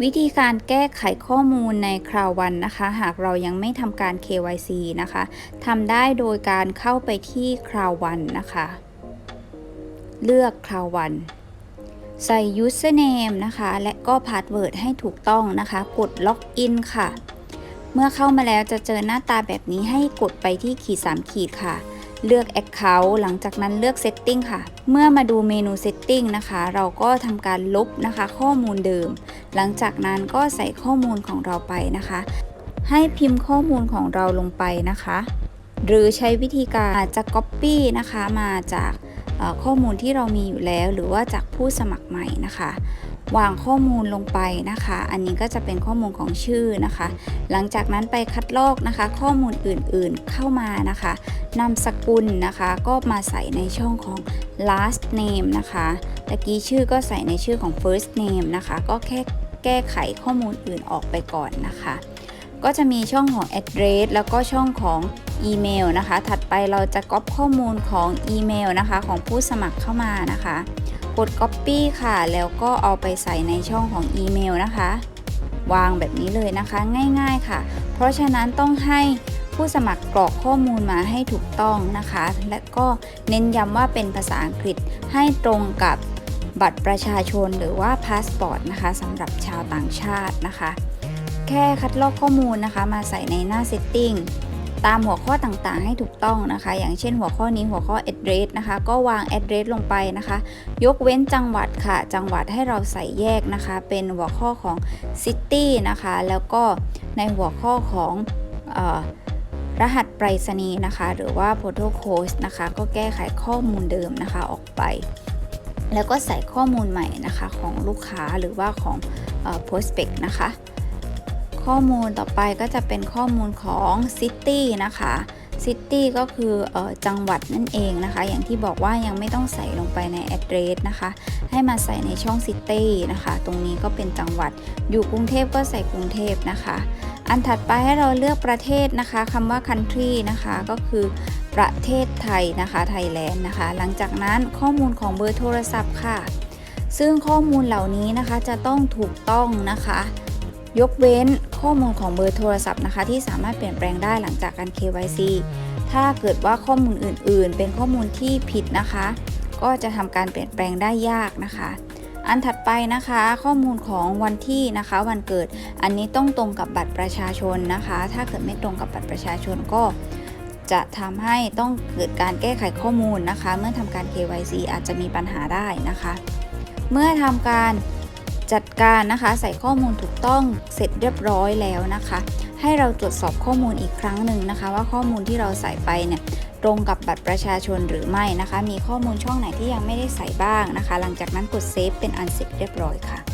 วิธีการแก้ไขข้อมูลในคราววันนะคะ หากเรายังไม่ทำการ KYC นะคะทำได้โดยการเข้าไปที่คราววันนะคะ เลือกคราววันใส่ username นะคะ และก็ password ให้ถูกต้องนะคะ กด login ค่ะ เมื่อเข้ามาแล้วจะเจอหน้าตาแบบนี้ให้กดไปที่ขีด3ขีดค่ะ เลือก Account หลังจากนั้นเลือก Setting ค่ะ เมื่อมาดูเมนู Setting นะคะ เราก็ทำการลบนะคะ ข้อมูลเดิม หลังจากนั้นก็ใส่ข้อมูลของเราไปนะคะ ให้พิมพ์ข้อมูลของเราลงไปนะคะ หรือใช้วิธีการอาจจะ Copy นะคะมาจากข้อมูลที่เรามีอยู่แล้ว หรือว่าจากผู้สมัครใหม่นะคะ วางข้อมูลลงไปนะคะ อันนี้ก็จะเป็นข้อมูลของชื่อนะคะ หลังจากนั้นไปคัดลอกนะคะ ข้อมูลอื่นๆเข้ามานะคะนามสกุลนะคะ ก็มาใส่ในช่องของ last name นะคะตะกี้ชื่อก็ใส่ในชื่อของ first name นะคะ ก็แค่แก้ไขข้อมูลอื่นออกไปก่อนนะคะ ก็จะมีช่องของ address แล้วก็ช่องของอีเมลนะคะ ถัดไปเราจะก๊อปข้อมูลของอีเมลนะคะ ของผู้สมัครเข้ามานะคะ กด copy ค่ะ แล้วก็เอาไปใส่ในช่องของอีเมลนะคะ วางแบบนี้เลยนะคะง่ายๆค่ะ เพราะฉะนั้นต้องให้ผู้สมัครกรอกข้อมูลมาให้ถูกต้องนะคะ และก็เน้นย้ำว่าเป็นภาษาอังกฤษให้ตรงกับบัตรประชาชนหรือว่าพาสปอร์ตนะคะสำหรับชาวต่างชาตินะคะ แค่คัดลอกข้อมูลนะคะ มาใส่ในหน้า setting ตามหัวข้อต่างๆ ให้ถูกต้องนะคะ อย่างเช่นหัวข้อนี้หัวข้อ address นะคะ ก็วาง address ลงไปนะคะ ยกเว้นจังหวัดค่ะ จังหวัดให้เราใส่แยกนะคะ เป็นหัวข้อของ city นะคะ แล้วก็ในหัวข้อของออรหัสไปรษณีย์นะคะ หรือว่า postal code นะคะ ก็แก้ไขข้อมูลเดิมนะคะออกไป แล้วก็ใส่ข้อมูลใหม่นะคะของลูกค้าหรือว่าของออ prospect นะคะ ข้อมูลต่อไปก็จะเป็นข้อมูลของ City นะคะ City ก็คือออจังหวัดนั่นเองนะคะ อย่างที่บอกว่ายังไม่ต้องใส่ลงไปใน address นะคะ ให้มาใส่ในช่อง City นะคะ ตรงนี้ก็เป็นจังหวัด อยู่กรุงเทพก็ใส่กรุงเทพนะคะ อันถัดไปให้เราเลือกประเทศนะคะคำว่า country นะคะ ก็คือประเทศไทยนะคะ ไทยแลนด์นะคะ หลังจากนั้นข้อมูลของเบอร์โทรศัพท์ค่ะ ซึ่งข้อมูลเหล่านี้นะคะจะต้องถูกต้องนะคะ ยกเว้นข้อมูลของเบอร์โทรศัพท์นะคะ ที่สามารถเปลี่ยนแปลงได้หลังจากการ KYC ถ้าเกิดว่าข้อมูลอื่น ๆ เป็นข้อมูลที่ผิดนะคะ ก็จะทำการเปลี่ยนแปลงได้ยากนะคะ อันถัดไปนะคะ ข้อมูลของวันที่นะคะ วันเกิดอันนี้ต้องตรงกับบัตรประชาชนนะคะ ถ้าเกิดไม่ตรงกับบัตรประชาชนก็จะทำให้ต้องเกิดการแก้ไขข้อมูลนะคะ เมื่อทำการ KYC อาจจะมีปัญหาได้นะคะ เมื่อทำการ จัดการนะคะ ใส่ข้อมูลถูกต้องเสร็จเรียบร้อยแล้วนะคะ ให้เราตรวจสอบข้อมูลอีกครั้งหนึ่งนะคะ ว่าข้อมูลที่เราใส่ไปเนี่ยตรงกับบัตรประชาชนหรือไม่นะคะ มีข้อมูลช่องไหนที่ยังไม่ได้ใส่บ้างนะคะ หลังจากนั้นกดเซฟเป็นอันเสร็จเรียบร้อยค่ะ